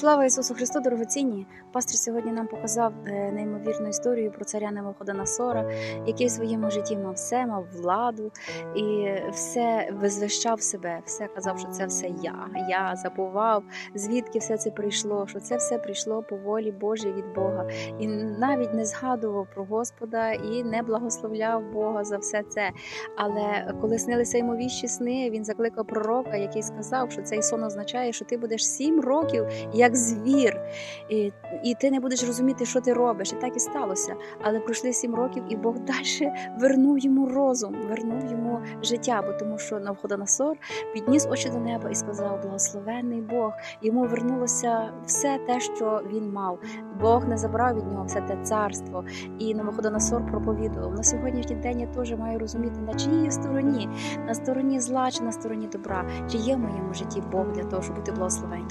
Слава Ісусу Христу, дорогоцінні! Пастор сьогодні нам показав е, неймовірну історію про царя Навуходоносора, який в своєму житті мав все, мав владу і все визвищав себе, все казав, що це все я. Я забував, звідки все це прийшло, що це все прийшло по волі Божій від Бога. І навіть не згадував про Господа і не благословляв Бога за все це. Але коли снилися йому віщі сни, він закликав пророка, який сказав, що цей сон означає, що ти будеш сім років як звір, і, і ти не будеш розуміти, що ти робиш. І так і сталося. Але пройшли сім років, і Бог далі вернув йому розум, вернув йому життя, бо тому що Навходоносор підніс очі до неба і сказав: Благословенний Бог. Йому вернулося все те, що він мав. Бог не забрав від нього все те царство. І Навуходоносор проповідував. На сьогоднішній день я теж маю розуміти, на чиїй стороні, на стороні зла чи на стороні добра, чи є в моєму житті Бог для того, щоб бути благословенним.